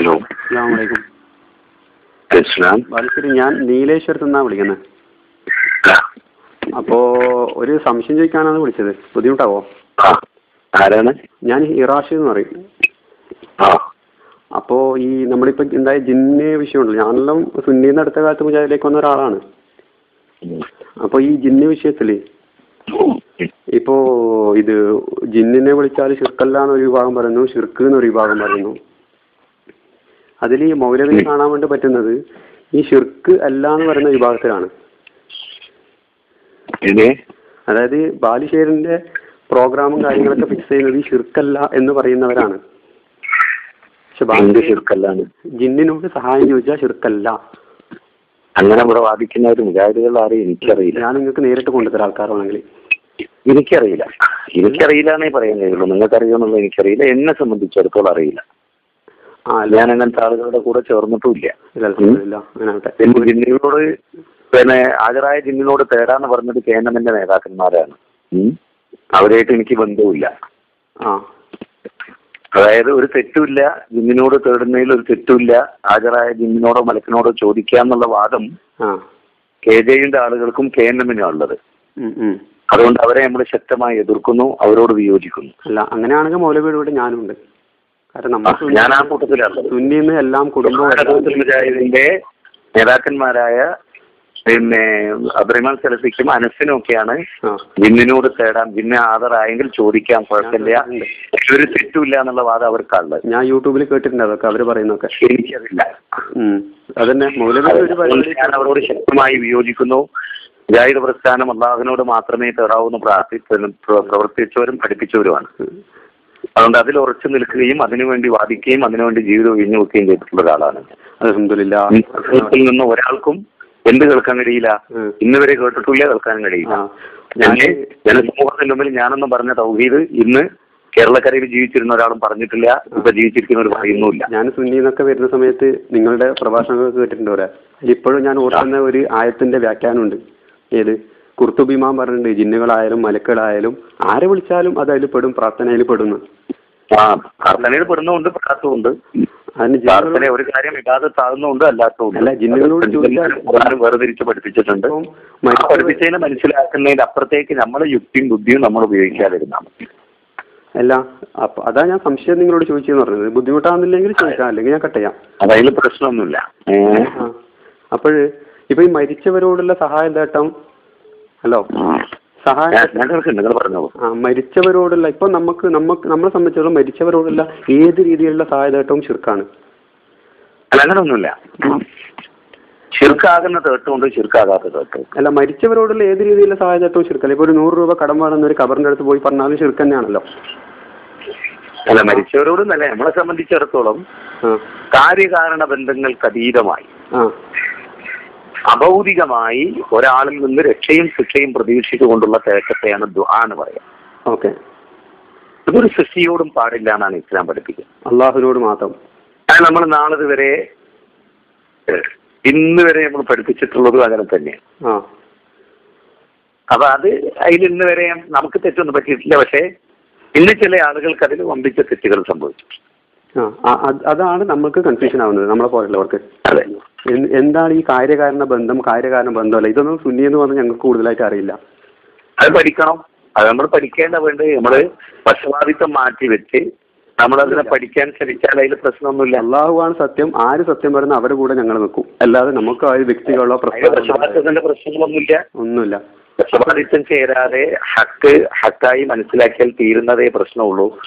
Hello. അസ്സാമലൈക്കും ഇസ്ലാം ബാലുശ്ശേരി ഞാൻ നീലേശ്വരത്ത് നിന്നാണ് വിളിക്കുന്നത് അപ്പോ ഒരു സംശയം ചോദിക്കാനാണ് വിളിച്ചത്. ബുദ്ധിമുട്ടാവോ? ആരാണ്? ഞാൻ ഇറാഷി എന്ന് പറയും. അപ്പോ ഈ നമ്മളിപ്പോൾ എന്തായ ജിന്ന് വിഷയമുണ്ടല്ലോ. ഞാനെല്ലാം സുന്നിന്ന് അടുത്ത കാലത്ത് മുജാഹിദിലേക്ക് വന്ന ഒരാളാണ്. അപ്പൊ ഈ ജിന്ന് വിഷയത്തിൽ ഇപ്പോ ഇത് ജിന്നിനെ വിളിച്ചാൽ ഷിർക്കല്ല എന്നൊരു വിഭാഗം പറയുന്നു ഷിർക്ക് എന്നൊരു വിഭാഗം പറയുന്നു. അതിൽ ഈ മൗലവി കാണാൻ വേണ്ടി പറ്റുന്നത് ഈ ഷിർക്ക് അല്ല എന്ന് പറയുന്ന വിഭാഗത്തിലാണ്. അതായത് ബാലുശ്ശേരിന്റെ പ്രോഗ്രാമും കാര്യങ്ങളൊക്കെ ഫിക്സ് ചെയ്യുന്നത് ഈ ഷിർക്കല്ല എന്ന് പറയുന്നവരാണ്. പക്ഷെ ജിന്നിനോട് സഹായം ചോദിച്ചാൽ ഷിർക്കല്ല അങ്ങനെ ഇവിടെ വാദിക്കുന്ന ഒരു മുജാഹിദുകൾ ആരെയും എനിക്കറിയില്ല. ഞാൻ നിങ്ങൾക്ക് നേരിട്ട് കൊണ്ടുതരാം ആൾക്കാരാണെങ്കിൽ. എനിക്കറിയില്ല. എനിക്കറിയില്ല എന്നേ പറയാൻ കഴിയുള്ളൂ നിങ്ങൾക്ക് അറിയുമെന്നുള്ളത് എനിക്കറിയില്ല. എന്നെ സംബന്ധിച്ചിടത്തോളം അറിയില്ല. ആ ഞാൻ അങ്ങനത്തെ ആളുകളുടെ കൂടെ ചേർന്നിട്ടുമില്ല. ജിന്നിനോട് പിന്നെ ഹാജരായ ജിന്നിനോട് തേടാന്ന് പറഞ്ഞത് കേന്ദ്രമിന്റെ നേതാക്കന്മാരാണ്. അവരായിട്ട് എനിക്ക് ബന്ധവുമില്ല. ആ. അതായത് ഒരു തെറ്റുമില്ല ജിന്നിനോട് തേടുന്നതിൽ ഒരു തെറ്റുമില്ല ഹാജരായ ജിന്നിനോടോ മലക്കിനോടോ ചോദിക്കാന്നുള്ള വാദം കെ ജെയുടെ ആളുകൾക്കും കെ എൻ എമ്മിനും ഉള്ളത്. അതുകൊണ്ട് അവരെ നമ്മൾ ശക്തമായി എതിർക്കുന്നു അവരോട് വിയോജിക്കുന്നു. അല്ല അങ്ങനെയാണെങ്കിൽ മൗലവിയുടെ ഞാനുണ്ട് കാരണം ഞാൻ ആ കൂട്ടത്തിലാണ്. സുന്നിന്ന് എല്ലാം മുജാഹിദിന്റെ നേതാക്കന്മാരായ പിന്നെ അബ്രഹിമാൻ സലഫിക്കും അനസിനും ഒക്കെയാണ് ആ. ജിന്നിനോട് തേടാം ജിന്നെ ആദരായെങ്കിൽ ചോദിക്കാം കുഴപ്പമില്ല. ഒരു തെറ്റുമില്ല എന്നുള്ള വാദം അവർക്കാണ് ഞാൻ യൂട്യൂബിൽ കേട്ടിട്ടുണ്ട് അതൊക്കെ അവർ പറയുന്നൊക്കെ എനിക്കറിയില്ല. അതന്നെ ഞാൻ അവരോട് ശക്തമായി വിയോജിക്കുന്നു. ജാഹിദ് പ്രസ്ഥാനം അള്ളാഹുവിനോട് മാത്രമേ തേടാവൂന്ന് പ്രാർത്ഥി പ്ര- പ്രവർത്തിച്ചവരും പഠിപ്പിച്ചവരുമാണ്. അതുകൊണ്ട് അതിൽ ഉറച്ചു നിൽക്കുകയും അതിനുവേണ്ടി വാദിക്കുകയും അതിനുവേണ്ടി ജീവിതം ഒഴിഞ്ഞു വെക്കുകയും ചെയ്തിട്ടുള്ള ഒരാളാണ് അലഹമില്ലാത്തിൽ നിന്ന് ഒരാൾക്കും എന്ത് കേൾക്കാൻ കഴിയില്ല. ഇന്ന് വരെ കേട്ടിട്ടില്ല കേൾക്കാനും കഴിയില്ല. ഞാൻ ജനസമൂഹത്തിന്റെ മുമ്പിൽ ഞാനൊന്നും പറഞ്ഞ തൗഹീദ് ഇന്ന് കേരളക്കരയിൽ ജീവിച്ചിരുന്ന ഒരാളും പറഞ്ഞിട്ടില്ല. ഇപ്പൊ ജീവിച്ചിരിക്കുന്നവർ പറയുന്നുമില്ല ഞാൻ സുന്നിന്നൊക്കെ വരുന്ന സമയത്ത് നിങ്ങളുടെ പ്രഭാഷണങ്ങൾ കേട്ടിട്ടുണ്ട് ഇപ്പോഴും ഞാൻ ഓർക്കുന്ന ഒരു ആയത്തിന്റെ വ്യാഖ്യാനമുണ്ട്. ഏത്? കുർത്തുബിമാൻ പറഞ്ഞിട്ടുണ്ട് ജിന്നുകളായാലും മലക്കുകളായാലും ആരെ വിളിച്ചാലും അത് അതിൽ പെടും പ്രാർത്ഥനയിൽ പെടുന്നു. പ്രാർത്ഥനയിൽ പെടുന്നുണ്ട് അതിന് പ്രാർത്ഥന ഒരു കാര്യം ഇടാതെത്താകുന്നുണ്ട് അല്ലാത്തതുണ്ട് അല്ല, ജിന്നുകളോട് ഖുർആൻ വേർതിരിച്ച് പഠിപ്പിച്ചിട്ടുണ്ട്. പഠിപ്പിച്ചതിനെ മനസ്സിലാക്കുന്നതിന്റെ അപ്പുറത്തേക്ക് നമ്മളെ യുക്തിയും ബുദ്ധിയും നമ്മൾ ഉപയോഗിക്കാതിരുന്നാണ് അല്ല അപ്പൊ അതാ ഞാൻ സംശയം നിങ്ങളോട് ചോദിച്ചെന്ന് പറഞ്ഞത്. ബുദ്ധിമുട്ടാകുന്നില്ലെങ്കിൽ ചോദിക്കാം അല്ലെങ്കിൽ ഞാൻ കട്ട് ചെയ്യാം. അതതിൽ പ്രശ്നമൊന്നുമില്ല. അപ്പോഴ് ഇപ്പൊ ഈ മരിച്ചവരോടുള്ള സഹായം തേട്ടം ഹലോ. മരിച്ചവരോടുള്ള ഇപ്പൊ നമുക്ക് നമുക്ക് നമ്മളെ സംബന്ധിച്ചിടത്തോളം മരിച്ചവരോടുള്ള ഏത് രീതിയിലുള്ള സഹായതേട്ടവും ചുരുക്കാണ് അല്ല അങ്ങനെയൊന്നുമില്ല ചുരുക്കാകുന്ന തേട്ടുമുണ്ട് ചുരുക്കാകാത്ത തേട്ടും അല്ല മരിച്ചവരോടുള്ള ഏത് രീതിയിലുള്ള സഹായതേട്ടവും ചുരുക്കല്ല ഇപ്പൊ ഒരു നൂറ് രൂപ കടം വേണമെന്ന് ഒരു കബറിന്റെ അടുത്ത് പോയി പറഞ്ഞാലും ചുരുക്കം തന്നെയാണല്ലോ. അല്ല മരിച്ചവരോടൊന്നല്ല നമ്മളെ സംബന്ധിച്ചിടത്തോളം കാര്യകാരണ ബന്ധങ്ങൾക്ക് അതീതമായി. അഭൗതികമായി ഒരാളിൽ നിന്ന് രക്ഷയും ശിക്ഷയും പ്രതീക്ഷിച്ചുകൊണ്ടുള്ള തേക്കത്തെയാണ് ദുആ എന്ന് പറയാം ഓക്കെ. ഇതൊരു സൃഷ്ടിയോടും പാടില്ല എന്നാണ് ഇസ്ലാം പഠിപ്പിക്കുന്നത്. അള്ളാഹുവിനോട് മാത്രം. അത് നമ്മൾ നാളെ വരെ ഇന്ന് വരെ നമ്മൾ പഠിപ്പിച്ചിട്ടുള്ളതും അങ്ങനെ തന്നെയാണ്. ആ. അപ്പൊ അത് അതിൽ ഇന്ന് വരെ നമുക്ക് തെറ്റൊന്നും പറ്റിയിട്ടില്ല. പക്ഷേ ഇന്ന് ചില ആളുകൾക്ക് അതിൽ വമ്പിച്ച തെറ്റുകൾ സംഭവിച്ചു അതാണ് നമ്മൾക്ക് കൺഫ്യൂഷൻ ആവുന്നത്. നമ്മളെ പോലുള്ളവർക്ക് അതെ. എന്താണ് ഈ കാര്യകാരണ ബന്ധം കാര്യകാരണ ബന്ധമല്ല? ഇതൊന്നും സുന്നി എന്ന് പറഞ്ഞാൽ ഞങ്ങൾക്ക് കൂടുതലായിട്ട് അറിയില്ല. അത് പഠിക്കണം. അത് നമ്മൾ പഠിക്കേണ്ട വേണ്ട? നമ്മൾ പക്ഷപാതിത്വം മാറ്റി വെച്ച് നമ്മളതിനെ പഠിക്കാൻ ശ്രമിച്ചാൽ അതിൽ പ്രശ്നമൊന്നുമില്ല. അള്ളാഹുവാണ് സത്യം. ആര് സത്യം പറയുന്ന അവരുടെ കൂടെ ഞങ്ങൾ നിൽക്കും അല്ലാതെ നമുക്ക് ആ ഒരു വ്യക്തികളോ പ്രശ്നങ്ങളോ പ്രശ്നങ്ങളൊന്നുമില്ല. ഒന്നുമില്ല. പക്ഷപാതിത്വം ചേരാതെ ഹക്ക് ഹക്കായി മനസ്സിലാക്കിയാൽ തീരുന്നതേ പ്രശ്നമുള്ളൂ.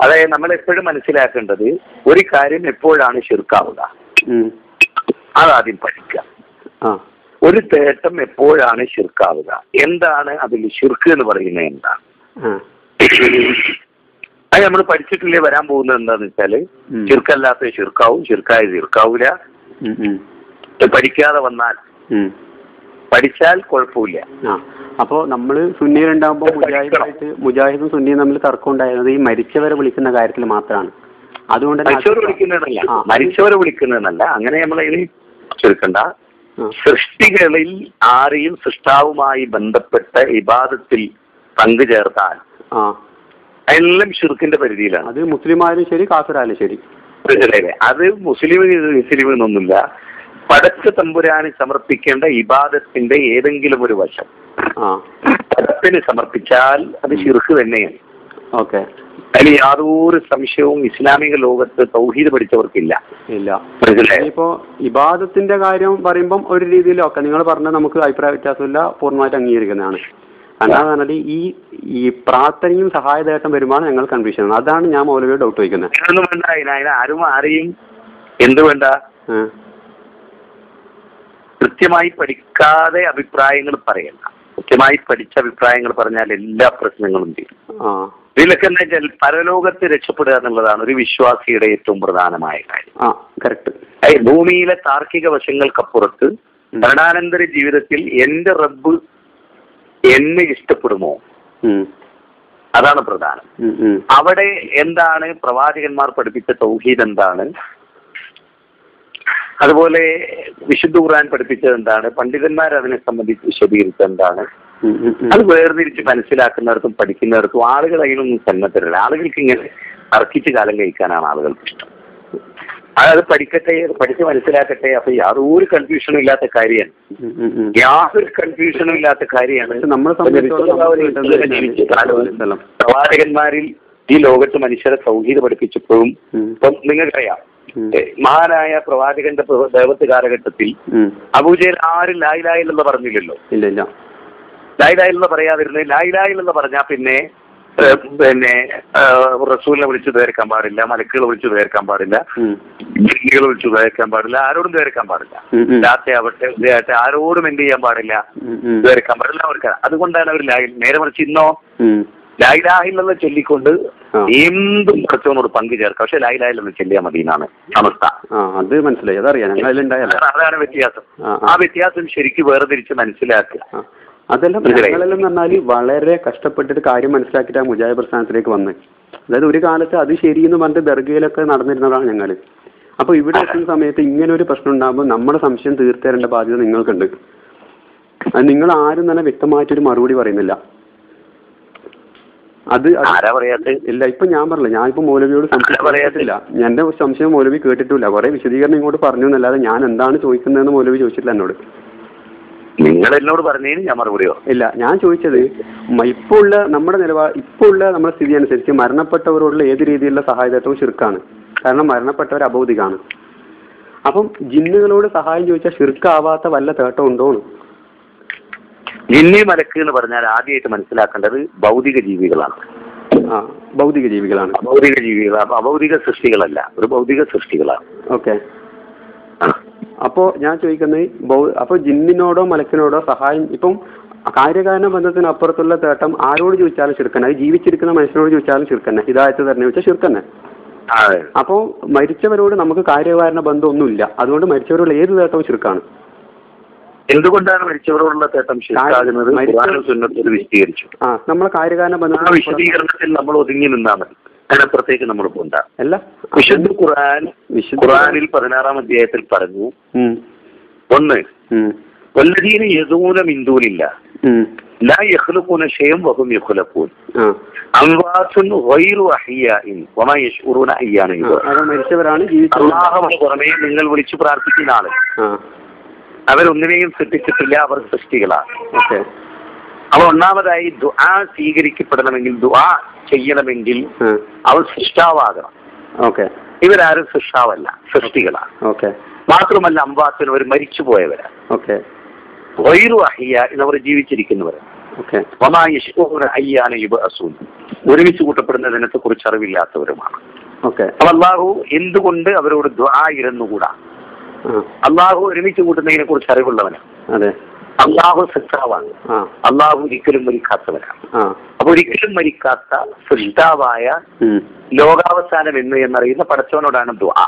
അതായത് നമ്മൾ എപ്പോഴും മനസ്സിലാക്കേണ്ടത് ഒരു കാര്യം എപ്പോഴാണ് ശിർക്കാവുക. അതാദ്യം പഠിക്കുക. ഒരു തേട്ടം എപ്പോഴാണ് ശിർക്കാവുക? എന്താണ് അതിൽ ശിർക്ക് എന്ന് പറയുന്നത് എന്താണ്? അത് നമ്മൾ പഠിച്ചിട്ടില്ലേ വരാൻ പോകുന്നത് എന്താന്ന് വെച്ചാൽ ചുരുക്കല്ലാത്ത ശിർക്കല്ലാത്ത ശിർക്കാവും ശിർക്കായ ശിർക്കാവൂല ഉം, ഉം, പഠിക്കാതെ വന്നാൽ പഠിച്ചാൽ കുഴപ്പമില്ല. അപ്പോ നമ്മൾ സുന്നിയിലുണ്ടാകുമ്പോൾ മുജാഹിദായിട്ട് മുജാഹിദും സുന്നിയും തമ്മിൽ തർക്കം ഉണ്ടായിരുന്നത് ഈ മരിച്ചവരെ വിളിക്കുന്ന കാര്യത്തിൽ മാത്രമാണ്. അതുകൊണ്ട് മരിച്ചവരെ വിളിക്കുന്നതല്ല. മരിച്ചവരെ വിളിക്കുന്നതല്ല. അങ്ങനെ നമ്മൾ ഇനി ചുരുക്കണ്ട സൃഷ്ടികളിൽ ആരെയും സൃഷ്ടാവുമായി ബന്ധപ്പെട്ട ഇബാദത്തിൽ പങ്കുചേർത്താൽ എല്ലാം ഷിർക്കിന്റെ പരിധിയിലാണ്. അത് മുസ്ലിം ആയാലും ശരി കാഫിറായാലും ശരി. അത് മുസ്ലിം മുസ്ലിം എന്നൊന്നുമില്ല. പടച്ച തമ്പുരാന് സമർപ്പിക്കേണ്ട ഇബാദത്തിന്റെ ഏതെങ്കിലും ഒരു വശം. ആ. പടത്തിന് സമർപ്പിച്ചാൽ അത് ശിർക്ക് തന്നെയാണ്. ഓക്കെ. അതിൽ യാതൊരു സംശയവും ഇസ്ലാമിക ലോകത്ത് തൗഹീദ് പഠിച്ചവർക്കില്ല. ഇല്ല. ഇപ്പോ ഇബാദത്തിന്റെ കാര്യം പറയുമ്പം ഒരു രീതിയിലൊക്കെ നിങ്ങൾ പറഞ്ഞ നമുക്ക് അഭിപ്രായ വ്യത്യാസമില്ല പൂർണമായിട്ട് അംഗീകരിക്കുന്നതാണ്. അല്ലാതെ പറഞ്ഞാൽ ഈ ഈ പ്രാർത്ഥനയും സഹായതേട്ടം വരുമാണ് ഞങ്ങൾ കൺഫ്യൂഷൻ അതാണ് ഞാൻ മൗലവിയോട് ഡൗട്ട് വയ്ക്കുന്നത് ആരും ആരെയും എന്ത് വേണ്ട? കൃത്യമായി പഠിക്കാതെ അഭിപ്രായങ്ങൾ പറയണ്ട. കൃത്യമായി പഠിച്ച അഭിപ്രായങ്ങൾ പറഞ്ഞാൽ എല്ലാ പ്രശ്നങ്ങളും തീരും. ആ. ഇതിലൊക്കെ എന്താ വെച്ചാൽ പരലോകത്ത് രക്ഷപ്പെടുക എന്നുള്ളതാണ് ഒരു വിശ്വാസിയുടെ ഏറ്റവും പ്രധാനമായ കാര്യം. ആ കറക്റ്റ് അതെ ഭൂമിയിലെ താർക്കിക വശങ്ങൾക്കപ്പുറത്ത് മരണാനന്തര ജീവിതത്തിൽ എന്റെ റബ്ബ് എന്നെ ഇഷ്ടപ്പെടുമോ? അതാണ് പ്രധാനം. അവിടെ എന്താണ് പ്രവാചകന്മാർ പഠിപ്പിച്ച തൗഹീദ് എന്താണ്? അതുപോലെ വിശുദ്ധ ഖുർആൻ പഠിപ്പിച്ചത് എന്താണ്? പണ്ഡിതന്മാർ അതിനെ സംബന്ധിച്ച് വിശദീകരിച്ചത് എന്താണ്? അത് വേർതിരിച്ച് മനസ്സിലാക്കുന്നവർക്കും പഠിക്കുന്നവർക്കും ആളുകൾ അതിനൊന്നും സന്നദ്ധരല്ല. ആളുകൾക്ക് ഇങ്ങനെ തർക്കിച്ച് കാലം കഴിക്കാനാണ് ആളുകൾക്ക് ഇഷ്ടം. അത് പഠിക്കട്ടെ അത് പഠിച്ച് മനസ്സിലാക്കട്ടെ. അപ്പൊ യാതൊരു കൺഫ്യൂഷനും ഇല്ലാത്ത കാര്യമാണ്. യാതൊരു കൺഫ്യൂഷനും ഇല്ലാത്ത കാര്യമാണ്. പ്രവാചകന്മാരിൽ ഈ ലോകത്ത് മനുഷ്യരെ സൗഹീദ പഠിപ്പിച്ചപ്പോഴും ഇപ്പം നിങ്ങൾക്കറിയാം. മഹാനായ പ്രവാചകന്റെ പ്ര- ദേവത്ത് കാലഘട്ടത്തിൽ അബൂജയിൽ ആരും ലായിലായില്ലെന്ന് പറഞ്ഞില്ലല്ലോ. ഇല്ല. ഇല്ല എന്ന് പറയാതിരുന്നത് എന്ന് പറഞ്ഞാൽ പിന്നെ പിന്നെ റസൂലിനെ വിളിച്ചു തേർക്കാൻ പാടില്ല മലക്കുകളെ വിളിച്ചു തേർക്കാൻ പാടില്ല ഉം. ജിന്നുകളെ വിളിച്ചു തേർക്കാൻ പാടില്ല ആരോടും തേർക്കാൻ പാടില്ല. രാത്രിയാവട്ടെ ഉദയാവട്ടെ ആരോടും എന്ത് ചെയ്യാൻ പാടില്ല. തേർക്കാൻ പാടില്ല അവർക്ക് അതുകൊണ്ടാണ് അവർ ലായി നേരെ മറിച്ച് ഇന്നോ. ലായിലാഹില്ലെന്ന് ചൊല്ലിക്കൊണ്ട് എന്തും കുറച്ചോനോട് പങ്കു ചേർക്കാം. പക്ഷെ ലായിലാഹില്ലെന്ന് ചൊല്ലിയാൽ മതി എന്നാണ് അവസ്ഥ അത് മനസ്സിലായി. അതറിയാം. അതാണ് വ്യത്യാസം. ആ, വ്യത്യാസം ശരിക്കും വേർതിരിച്ച് മനസ്സിലാക്കുക. അതെല്ലാം. ഞങ്ങളെല്ലാം എന്ന് പറഞ്ഞാൽ വളരെ കഷ്ടപ്പെട്ടിട്ട് കാര്യം മനസ്സിലാക്കിയിട്ട് മുജാഹിദ് പ്രസ്ഥാനത്തിലേക്ക് വന്നത് അതായത് ഒരു കാലത്ത് അത് ശരിയെന്ന് പറഞ്ഞിട്ട് ദർഗയിലൊക്കെ നടന്നിരുന്നതാണ് ഞങ്ങൾ അപ്പൊ ഇവിടെ എത്തുന്ന സമയത്ത് ഇങ്ങനെ ഒരു പ്രശ്നം ഉണ്ടാകുമ്പോൾ നമ്മുടെ സംശയം തീർത്തു തരേണ്ട ബാധ്യത നിങ്ങൾക്കുണ്ട്. അത് നിങ്ങൾ ആരും തന്നെ വ്യക്തമായിട്ടൊരു മറുപടി പറയുന്നില്ല. അത് ഇല്ല ഇപ്പൊ ഞാൻ പറഞ്ഞില്ല ഞാൻ ഇപ്പൊ മൗലവിയോട് സംശയത്തില്ല എന്റെ സംശയം മൗലവി കേട്ടിട്ടില്ല. കുറെ വിശദീകരണം ഇങ്ങോട്ട് പറഞ്ഞു എന്നല്ലാതെ ഞാൻ എന്താണ് ചോദിക്കുന്നതെന്ന് മൗലവി ചോദിച്ചിട്ടില്ല എന്നോട്. നിങ്ങൾ എന്നോട് പറഞ്ഞതിന് ഞാൻ മറുപടിയോ? ഇല്ല ഞാൻ ചോദിച്ചത് ഇപ്പോ ഉള്ള നമ്മുടെ നിലപാട് ഇപ്പോ ഉള്ള നമ്മുടെ സ്ഥിതി അനുസരിച്ച് മരണപ്പെട്ടവരോടുള്ള ഏത് രീതിയിലുള്ള സഹായതത്വവും ചുരുക്കാണ് കാരണം മരണപ്പെട്ടവർ അബൗദികാണ്. അപ്പം ജിന്നുകളോട് സഹായം ചോദിച്ചാൽ ചുരുക്കാവാത്ത വല്ല തേട്ടം ഉണ്ടോന്ന് ജിന്നി മലക്ക് എന്ന് പറഞ്ഞാൽ ആദ്യമായിട്ട് മനസ്സിലാക്കേണ്ടത് ഭൗതിക ജീവികളാണ്. ആ ഭൗതിക ജീവികളാണ്. ഭൗതിക ജീവികൾ അഭൗതിക സൃഷ്ടികളല്ല ഒരു ഭൗതിക സൃഷ്ടികളാണ്. ഓക്കെ. ആ. അപ്പോ ഞാൻ ചോദിക്കുന്നത് ബൗ- അപ്പൊ ജിന്നിനോടോ മലക്കിനോടോ സഹായം ഇപ്പം കാര്യകാരണ ബന്ധത്തിന് അപ്പുറത്തുള്ള തേട്ടം ആരോട് ചോദിച്ചാലും ചുരുക്കന്നെ അത് ജീവിച്ചിരിക്കുന്ന മനുഷ്യനോട് ചോദിച്ചാലും ചുരുക്കന്നെ ഇതായത് തന്നെ വെച്ചാൽ ചുരുക്കന്നെ അപ്പോൾ അപ്പോ മരിച്ചവരോട് നമുക്ക് കാര്യകാരണ ബന്ധമൊന്നുമില്ല. അതുകൊണ്ട് മരിച്ചവരോട് ഏത് തേട്ടവും ചുരുക്കാണ് എന്തുകൊണ്ടാണ് മരിച്ചവരോടുള്ള തേട്ടം ശരിയാകുന്നത് വിശദീകരിച്ചു. ആ നമ്മളെ കാര്യകാരണ ബന്ധം വിശദീകരണത്തിൽ നമ്മൾ ഒതുങ്ങി നിന്നാൽ മതി. അതിനപ്പുറത്തേക്ക് നമ്മൾ പോണ്ട. അല്ല വിശുദ്ധ ഖുർആൻ വിശുദ്ധ ഖുർആനിൽ പതിനാറാം അധ്യായത്തിൽ പറഞ്ഞു ഒന്ന് വല്ലതീന യദൂന മിന്ദൂനില്ല ലാ യഖ്ലുഖൂന വഹും യഖ്ലുഖൂൻ. ആ. അംവാസുൻ ഗൈറു അഹിയാഇൻ വമാ യശ്ഉറൂന അയ്യാന മരിച്ചവരാണ് പുറമേ നിങ്ങൾ വിളിച്ചു പ്രാർത്ഥിക്കുന്ന ആൾ. അവരൊന്നിനെയും സൃഷ്ടിച്ചിട്ടില്ല അവർ സൃഷ്ടികളാണ്. അവ ഒന്നാമതായി ദുആ സ്വീകരിക്കപ്പെടണമെങ്കിൽ ദുആ ചെയ്യണമെങ്കിൽ അവൾ സൃഷ്ടാവാകണം. ഓക്കെ. ഇവരാരും സൃഷ്ടാവല്ല സൃഷ്ടികളാണ്. ഓക്കെ. മാത്രമല്ല അമ്പാത്തിന് അവർ മരിച്ചുപോയവരാണ്. ഓക്കെ. വൈറു അഹിയ എന്നവർ ജീവിച്ചിരിക്കുന്നവരാണ്. ഒരുമിച്ച് കൂട്ടപ്പെടുന്നതിനത്തെ കുറിച്ച് അറിവില്ലാത്തവരുമാണ്. ഓക്കെ. അപ്പൊ അള്ളാഹു എന്തുകൊണ്ട് അവരോട് ദ്വാ ഇരുന്നുകൂടാ? അള്ളാഹു ഒരുമിച്ച് കൂട്ടുന്നതിനെ കുറിച്ച് അറിവുള്ളവനാണ്. അതെ. അള്ളാഹു സൃഷ്ടാവാണ് അള്ളാഹു ഒരിക്കലും മരിക്കാത്തവരാണ്. അപ്പൊ ഒരിക്കലും മരിക്കാത്ത സൃഷ്ടാവായ. ലോകാവസാനം എന്ന് എന്നറിയുന്ന പടച്ചവനോടാണ് ദ്വാ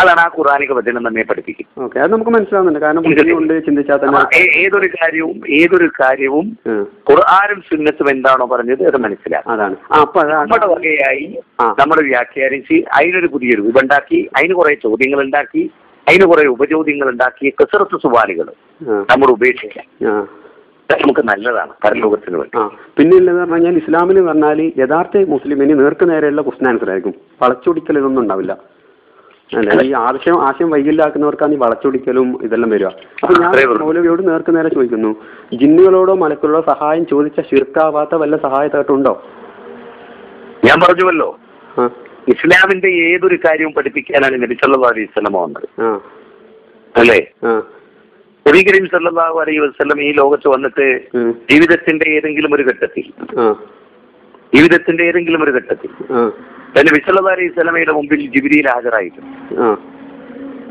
അതാണ് ആ ഖുറാനിക വചനം നമ്മെ പഠിപ്പിക്കും ഓക്കെ. അത് നമുക്ക് മനസ്സിലാവുന്നുണ്ട്. കാരണം ചിന്തിച്ചാൽ തന്നെ ഏതൊരു കാര്യവും ഏതൊരു കാര്യവും. ഖുർആാനും സുന്നത്തും എന്താണോ പറഞ്ഞത് അത് മനസ്സിലാക്കും. അതാണ്. അപ്പൊ നമ്മുടെ വകയായി നമ്മൾ വ്യാഖ്യാനിച്ച് അതിനൊരു പുതിയൊരു രൂപം ഉണ്ടാക്കി അതിന് കുറെ ചോദ്യങ്ങൾ ഉണ്ടാക്കി അതിന് കുറെ ഉപചോദ്യങ്ങൾ ഉണ്ടാക്കിയ കസറത്ത് സുവാലികൾ നമ്മൾ ഉപേക്ഷിക്കാം. നമുക്ക് നല്ലതാണ് പരലോകത്തിന് വേണ്ടി. പിന്നെ ഉള്ളതെന്ന് പറഞ്ഞാൽ ഇസ്ലാമിന് പറഞ്ഞാൽ യഥാർത്ഥ മുസ്ലിമിന് നേർക്ക് നേരെയുള്ള ക്വസ്റ്റൻ ആൻസർ ആയിരിക്കും. വളച്ചൊടിക്കൽ ഇതൊന്നും ഉണ്ടാവില്ല. ഈ ആശയം ആശയം വൈകില്ലാക്കുന്നവർക്കാണ് ഈ വളച്ചൊടിക്കലും ഇതെല്ലാം വരിക. അപ്പൊ ഞാൻ മൗലവിയോട് നേർക്ക് നേരെ ചോദിക്കുന്നു. ജിന്നുകളോടോ മലക്കുകളോടോ സഹായം ചോദിച്ച ശിർക്കാവാത്ത വല്ല സഹായത്തായിട്ടുണ്ടോ? ഞാൻ പറഞ്ഞുവല്ലോ. ഇസ്ലാമിന്റെ ഏതൊരു കാര്യവും പഠിപ്പിക്കാനാണ് നബി സല്ലാ അലൈഹി വസ്ലമ വന്നത്. അല്ലേ? നബി കരീം സല്ലാഹു അലൈഹി വസ്ലം ഈ ലോകത്ത് വന്നിട്ട് ജീവിതത്തിന്റെ ഏതെങ്കിലും ഒരു ഘട്ടത്തിൽ ജീവിതത്തിന്റെ ഏതെങ്കിലും ഒരു ഘട്ടത്തിൽ തന്നെ സല്ലല്ലാഹു അലൈഹി സ്വലമയുടെ മുമ്പിൽ ജിബിരിയിൽ ഹാജരായിട്ടുണ്ട്.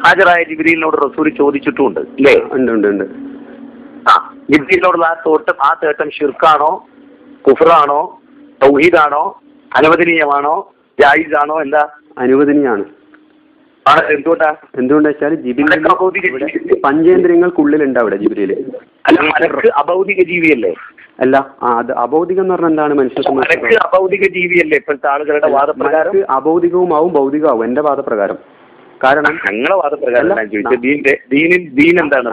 ഹാജരായ ജിബ്രീലിനോട് റസൂൽ ചോദിച്ചിട്ടുണ്ട് അല്ലേ? ആ ജിബിരിയിലോടുള്ള ആ തോട്ടം ആ തേട്ടം ഷിർക്കാണോ കുഫറാണോ തൗഹീദാണോ അനുവദനീയമാണോ ജായിസാണോ എന്താ? അനുവദനീയാണ്. എന്തുകൊണ്ടാ? എന്തുകൊണ്ടാ വെച്ചാൽ ജിബിലിൽ പഞ്ചേന്ദ്രിയങ്ങൾക്കുള്ളിലുണ്ട് അവിടെ ജിബിലിൽ. അഭൗതിക ജീവിയല്ലേ അല്ല അത് അഭൗതികം എന്ന് പറഞ്ഞാൽ എന്താണ് മനുഷ്യ അഭൗതിക ജീവിയല്ലേ ഇപ്പോഴത്തെ ആളുകളുടെ വാദപ്രകാരം? അഭൗതികവും ആവും ഭൗതികവും ഭൗതികമാവും. എന്റെ വാദപ്രകാരം. കാരണം ഞങ്ങളെ വാദപ്രകാരം ചോദിച്ചത് ദീനിൻ ദീൻ എന്താണ്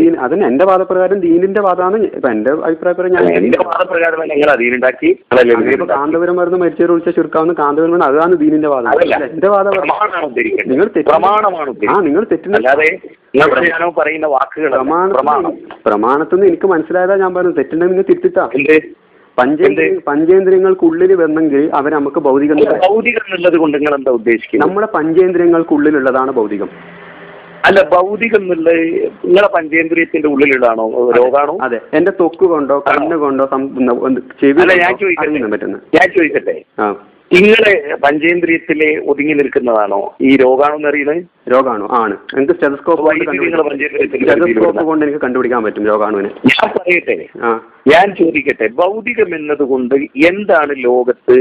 ദീൻ അതന്നെ എന്റെ വാദപ്രകാരം ദീനിന്റെ വാദമാണ്. ഇപ്പൊ എന്റെ അഭിപ്രായപ്രകാരം ഞാൻ എന്റെ വാദപ്രകാരം ദീനുണ്ടാക്കി. കാന്തപുരം മരുന്ന് മരിച്ചവർ വിളിച്ച ചുരുക്കാവുന്ന കാന്തപുരം അതാണ് ദീനിന്റെ വാദം. എന്റെ വാദം നിങ്ങൾ ആ നിങ്ങൾ തെറ്റിന് പറയുന്ന വാക്കുകൾ പ്രമാണം. എനിക്ക് മനസ്സിലായതാ ഞാൻ പറഞ്ഞു തെറ്റുണ്ടെങ്കിൽ നിങ്ങൾ തിരുത്തിട്ടാ പഞ്ചേന്ദ്രിയ പഞ്ചേന്ദ്രിയങ്ങൾക്കുള്ളിൽ വന്നെങ്കിൽ അവർ നമുക്ക് ഭൗതികം ഭൗതികം എന്നുള്ളത് കൊണ്ട് നിങ്ങൾ എന്താ ഉദ്ദേശിക്കുന്നത്? നമ്മുടെ പഞ്ചേന്ദ്രിയങ്ങൾക്കുള്ളിലുള്ളതാണ് ഭൗതികം. അല്ല ഭൗതികം എന്നുള്ള നിങ്ങളെ പഞ്ചേന്ദ്രിയത്തിന്റെ ഉള്ളിലുള്ളതാണോ? രോഗാണോ? അതെ. എന്റെ തൊക്ക് കൊണ്ടോ കണ്ണ് കൊണ്ടോ ചെവി ഞാൻ ചോദിക്കട്ടെ. ഞാൻ ചോദിക്കട്ടെ. നിങ്ങളെ പഞ്ചേന്ദ്രിയത്തിലെ ഒതുങ്ങി നിൽക്കുന്നതാണോ ഈ രോഗാണോ എന്നറിയുന്നത് രോഗാണു ആണ്. എനിക്ക് സ്റ്റെതസ്കോപ്പ് സ്റ്റെതസ്കോപ്പ് കൊണ്ട് എനിക്ക് കണ്ടുപിടിക്കാൻ പറ്റും രോഗാണുവിനെ. ഞാൻ പറയട്ടെ. ഞാൻ ചോദിക്കട്ടെ ഭൗതികം എന്നതുകൊണ്ട് എന്താണ് ലോകത്ത്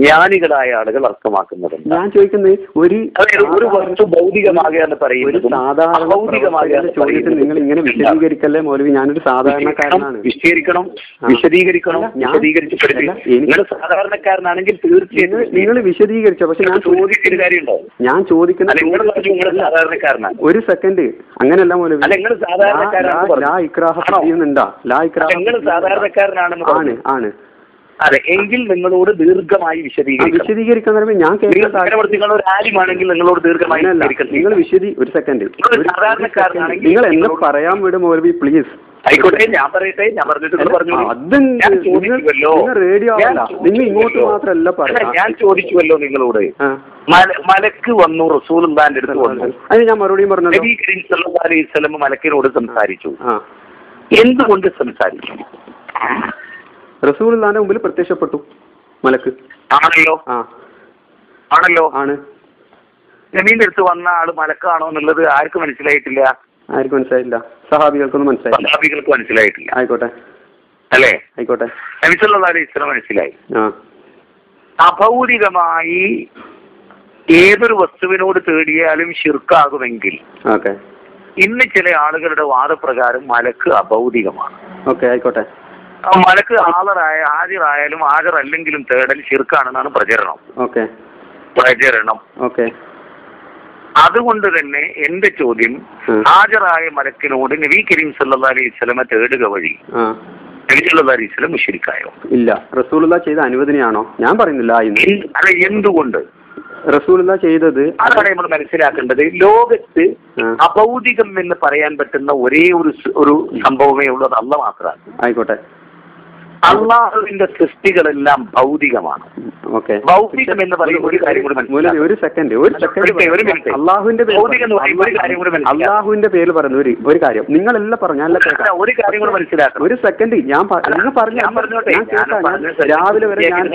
ജ്ഞാനികളായ ആളുകൾ അർത്ഥമാക്കുന്നത് ഞാൻ ചോദിക്കുന്നത് ഒരു ഒരു വസ്തു ഭൗതികമാകുക എന്ന് ഒരു പറയുന്നത് ചോദ്യത്തിൽ നിങ്ങൾ ഇങ്ങനെ വിശദീകരിക്കല്ലേ മൗലവി? ഞാനൊരു സാധാരണക്കാരനാണ്. വിശദീകരിക്കണം. വിശദീകരിക്കണം വിശദീകരിച്ച് നിങ്ങൾ സാധാരണക്കാരനാണെങ്കിൽ തീർച്ചയായും നിങ്ങൾ വിശദീകരിച്ചു പക്ഷെ ഞാൻ ചോദിക്കുന്ന കാര്യമുണ്ടോ? ഞാൻ ചോദിക്കുന്ന സാധാരണക്കാരനാണ്. ഒരു സെക്കൻഡ്. അങ്ങനെയല്ല മൗലവി. ലാ- ഇക്രാഹ ലാ ഇക്രാഹ നിങ്ങൾ സാധാരണക്കാരനാണെന്ന് ആണ് ആണ്. അതെ എങ്കിൽ നിങ്ങളോട് ദീർഘമായി വിശദീകരിക്കും വിശദീകരിക്കാൻ ഞാൻ നിങ്ങൾ ഒരു ആലിമാണെങ്കിൽ നിങ്ങളോട് ദീർഘമായി നിങ്ങൾ വിശദീ ഒരു സെക്കൻഡ് സാധാരണക്കാരനാണെങ്കിൽ നിങ്ങൾ എന്നെ പറയാൻ വിടും മൗലവി പ്ലീസ് ആയിക്കോട്ടെ ഞാൻ പറയട്ടെ ഞാൻ പറഞ്ഞിട്ട് പറഞ്ഞു. ഞാൻ ചോദിച്ചുവല്ലോ റേഡിയോ നിങ്ങൾ ഇങ്ങോട്ട്. മാത്രമല്ല അല്ല, ഞാൻ ചോദിച്ചുവല്ലോ നിങ്ങളോട്. മലക്ക് വന്നു റസൂലുള്ളാന്റെ അടുത്ത് വന്നു. അതിന് ഞാൻ മറുപടിയും പറഞ്ഞു നബി കരീം സല്ലല്ലാഹു അലൈഹി വസല്ലം മലക്കിനോട് സംസാരിച്ചു. എന്തുകൊണ്ട് സംസാരിച്ചു? റസൂലുള്ളാന്റെ മുമ്പിൽ പ്രത്യക്ഷപ്പെട്ടു. മലക്ക്. ആണല്ലോ. ആ. ആണല്ലോ. ആണ്. നബീന്റെ അടുത്ത് വന്ന ആൾ മലക്കാണോ എന്നുള്ളത് ആർക്കും മനസ്സിലായിട്ടില്ല? ആർക്കും മനസ്സിലായില്ല സഹാബികൾക്കൊന്നും മനസ്സിലായില്ല. സഹാബികൾക്ക് മനസ്സിലായിട്ടില്ല. ആയിക്കോട്ടെ. അല്ലേ? ആയിക്കോട്ടെ. നബി ഇത്ര അലൈഹി വസല്ലം മനസ്സിലായി. ആ. അഭൗതികമായി ഏതൊരു വസ്തുവിനോട് തേടിയാലും ശിർക്കാകുമെങ്കിൽ ഓക്കെ. ഇന്ന് ചില ആളുകളുടെ വാദപ്രകാരം മലക്ക് അഭൗതികമാണ്. ഓക്കെ ആയിക്കോട്ടെ. മലക്ക് ഹാജറായ ഹാജറായാലും ഹാജറല്ലെങ്കിലും തേടൽ ഷിർക്കാണെന്നാണ് പ്രചരണം. ഓക്കെ. പ്രചരണം. ഓക്കെ. അതുകൊണ്ട് തന്നെ എന്റെ ചോദ്യം. ഹാജറായ മലക്കിനോട് നബി കരീം സല്ലാ അലൈഹി വസല്ലമ തേടുക വഴി ആ. നബി സല്ലല്ലാഹു അലൈഹി വസല്ലം മുശ്രിക്കായോ ഇല്ല. റസൂലുള്ള ചെയ്ത അനുവദനയാണോ? ഞാൻ പറയുന്നില്ല അല്ല എന്തുകൊണ്ട്? റസൂലുള്ള ചെയ്തത് അതാണ് നമ്മൾ മനസ്സിലാക്കേണ്ടത്. ലോകത്ത്. അഭൗതികം എന്ന് പറയാൻ പറ്റുന്ന ഒരേ ഒരു ഒരു സംഭവമേ ഉള്ളത് അല്ല മാത്രമാണ്. ആയിക്കോട്ടെ. അള്ളാഹുവിന്റെ സൃഷ്ടികളെല്ലാം ഭൗതികമാണ്. ഓക്കെ. ഭൗതികം എന്ന് പറയുന്ന ഒരു കാര്യം കൂടി ഒരു സെക്കൻഡ് ഒരു സെക്കൻഡ് അള്ളാഹുവിന്റെ. അള്ളാഹുവിന്റെ പേര് പറയുന്ന ഒരു ഒരു കാര്യം. നിങ്ങളെല്ലാം പറഞ്ഞു അല്ല, ഒരു കാര്യം കൂടി മനസ്സിലാക്കണം. ഒരു സെക്കൻഡ് ഞാൻ നിങ്ങൾ പറഞ്ഞു ഞാൻ പറഞ്ഞോട്ടെ. രാവിലെ വരെ ഞാൻ.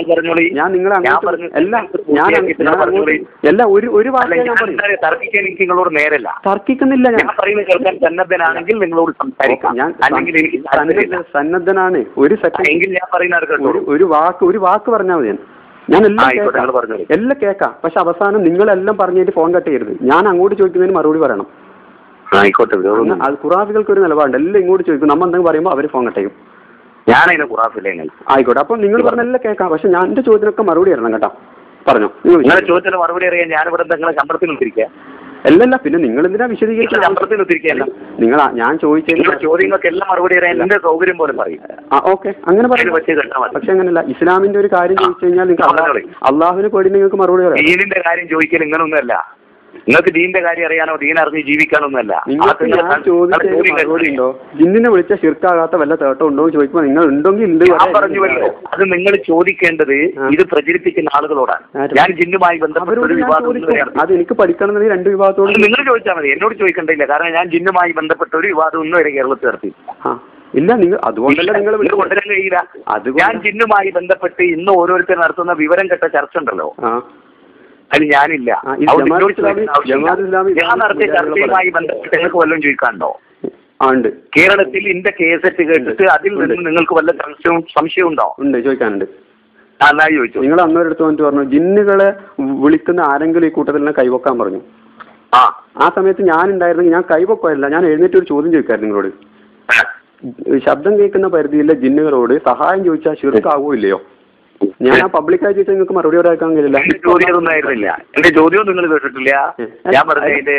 ഞാൻ നിങ്ങളെ പറഞ്ഞു. ഞാൻ അല്ല ഒരു ഒരു അല്ല, ഞാൻ പറയും. തർക്കിക്കാൻ എനിക്ക് നിങ്ങളോട് നേരല്ല തർക്കിക്കുന്നില്ല ഞാൻ. ഞാൻ പറയുന്നത് കേൾക്കാൻ സന്നദ്ധനാണെങ്കിൽ നിങ്ങളോട് സംസാരിക്കാം. ഞാൻ അല്ലെങ്കിൽ എനിക്ക് സന്നദ്ധനാണ്. ഒരു സെക്കൻഡ്. എങ്കിൽ ഞാൻ പറയുന്നത് ഒരു വാക്ക് ഒരു വാക്ക് പറഞ്ഞാൽ മതി ഞാൻ. എല്ലാം എല്ലാം കേൾക്കാം പക്ഷെ അവസാനം നിങ്ങളെല്ലാം പറഞ്ഞിട്ട് ഫോൺ കട്ട് ചെയ്യരുത്. ഞാൻ അങ്ങോട്ട് ചോദിക്കുന്നതിന് മറുപടി പറയണം. ആയിക്കോട്ടെ അത് ഖുറാഫികൾക്ക് ഒരു നിലപാടുണ്ട്. എല്ലാം ഇങ്ങോട്ട് ചോദിക്കും. നമ്മൾ എന്തെങ്കിലും പറയുമ്പോൾ അവർ ഫോൺ കട്ട് ചെയ്യും. ഞാനതിനെ നിങ്ങൾ ആയിക്കോട്ടെ. അപ്പൊ നിങ്ങൾ പറഞ്ഞ എല്ലാം കേൾക്കാം. പക്ഷെ ഞാൻ എന്റെ ചോദ്യത്തിനൊക്കെ മറുപടി തരണം കേട്ടോ. പറഞ്ഞോ. നിങ്ങളുടെ നിങ്ങളെ ചോദ്യത്തിന് മറുപടി അറിയാൻ ഞാനിവിടെ നിങ്ങളെ ശമ്പളത്തിൽ നിർത്തിരിക്കുക അല്ലല്ല പിന്നെ നിങ്ങൾ എന്തിനാ വിശദീകരിക്കുന്നത് നിങ്ങൾ ഞാൻ ചോദ്യങ്ങൾക്ക് എല്ലാം മറുപടി അറിയാൻ എന്റെ സൗകര്യം പോലെ പറയും. ഓക്കെ അങ്ങനെ പറയാം. പക്ഷെ അങ്ങനല്ല ഇസ്ലാമിന്റെ ഒരു കാര്യം ചോദിച്ചു കഴിഞ്ഞാൽ നിങ്ങൾക്ക് അള്ളാഹുവിനെ പേടി നിങ്ങൾക്ക് മറുപടി പറയാം. കാര്യം ചോദിക്കൽ ഇങ്ങനൊന്നുമല്ല. നിങ്ങൾക്ക് ദീന്റെ കാര്യം അറിയാനോ? ദീൻ അറിഞ്ഞ് ജീവിക്കാനൊന്നുമല്ല. ജിന്നിനെ വിളിച്ച ശിർക്കാകാത്ത വല്ല തേട്ടം ഉണ്ടോ എന്ന് ചോദിക്കുമ്പോൾ നിങ്ങൾ ഉണ്ടെങ്കിൽ ഉണ്ട് ഞാൻ പറഞ്ഞുവല്ലോ അത് നിങ്ങൾ ചോദിക്കേണ്ടത്. ഇത് പ്രചരിപ്പിക്കുന്ന ആളുകളോടാണ്. ഞാൻ ജിന്നുമായി ബന്ധപ്പെട്ട ഒരു വിവാദം അത് എനിക്ക് പഠിക്കണം രണ്ട് വിവാദത്തോട് നിങ്ങൾ ചോദിച്ചാൽ മതി. എന്നോട് ചോദിക്കണ്ടില്ല കാരണം ഞാൻ ജിന്നുമായി ബന്ധപ്പെട്ട ഒരു വിവാദം ഒന്നും വരെ കേരളത്തിൽ നടത്തി. ഇല്ല നിങ്ങൾ അതുകൊണ്ടല്ല നിങ്ങൾ. കൊണ്ടുവരാൻ കഴിയില്ല ഞാൻ ജിന്നുമായി ബന്ധപ്പെട്ട് ഇന്ന് ഓരോരുത്തർ നടത്തുന്ന വിവരം കെട്ട ചർച്ച ഉണ്ടല്ലോ. അതിൽ ഞാനില്ല. ഞാൻ നടത്തിയ ചർച്ചയുമായി ബന്ധപ്പെട്ട് നിങ്ങൾക്ക് വല്ലതും ചോദിക്കാനുണ്ടോ? ഉണ്ട്. കേരളത്തിൽ ഇന്റെ കേസറ്റ് കേട്ടിട്ട് അതിൽ നിന്ന് നിങ്ങൾക്ക് വല്ല സംശയവും സംശയം ഉണ്ടോ ഉണ്ട് ചോദിക്കാനുണ്ട് ചോദിച്ചു നിങ്ങൾ അന്നൊരിടത്ത് വന്നിട്ട് പറഞ്ഞു ജിന്നുകളെ വിളിക്കുന്ന ആരെങ്കിലും ഈ കൂട്ടത്തിൽ തന്നെ കൈവക്കാൻ പറഞ്ഞു. ആ. ആ സമയത്ത് ഞാൻ ഉണ്ടായിരുന്നെങ്കിൽ ഞാൻ കൈവക്കുമായിരുന്നില്ല. ഞാൻ എഴുന്നേറ്റ് ഒരു ചോദ്യം ചോദിക്കായിരുന്നു നിങ്ങളോട്. ശബ്ദം കേൾക്കുന്ന പരിധിയിലെ ജിന്നുകളോട് സഹായം ചോദിച്ചാൽ ശിർക്കാവോ ഇല്ലയോ? ഞാൻ ആ പബ്ലിക്കായി ചോദിച്ചാൽ നിങ്ങൾക്ക് മറുപടി പറയാൻ കഴിയില്ല. എന്റെ ചോദ്യം ഒന്നും ആയിരുന്നില്ല. എന്റെ ചോദ്യം നിങ്ങൾ കേട്ടിട്ടില്ല. ഞാൻ പറഞ്ഞ അതിന്റെ